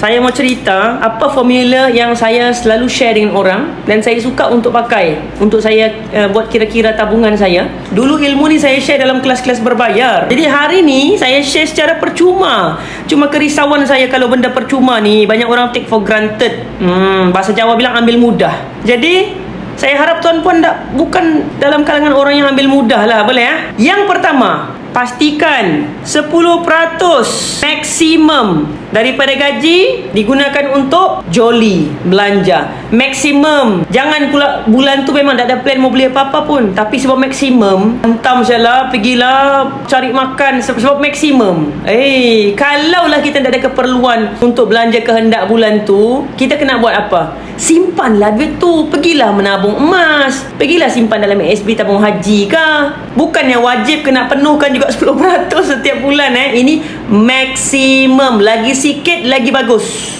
Saya mau cerita apa formula yang saya selalu share dengan orang dan saya suka untuk pakai untuk saya uh, buat kira-kira tabungan saya. Dulu ilmu ni saya share dalam kelas-kelas berbayar. Jadi hari ni saya share secara percuma. Cuma kerisauan saya kalau benda percuma ni banyak orang take for granted. Hmm, bahasa Jawa bilang ambil mudah. Jadi saya harap tuan-puan tak bukan dalam kalangan orang yang ambil mudah lah boleh ya. Yang pertama, pastikan 10% maksimum daripada gaji digunakan untuk joli belanja. Maksimum. Jangan pula bulan tu memang tak ada plan mau beli apa-apa pun. Tapi sebab maksimum hentam sajalah pergilah cari makan sebab, maksimum. Eh kalaulah kita tak ada keperluan untuk belanja kehendak bulan tu kita kena buat apa? Simpanlah duit tu. Pergilah menabung emas. Pergilah simpan dalam SB tabung haji kah? Bukannya wajib kena penuhkan juga 10% setiap bulan eh. Ini maksimum. Lagi sikit lagi bagus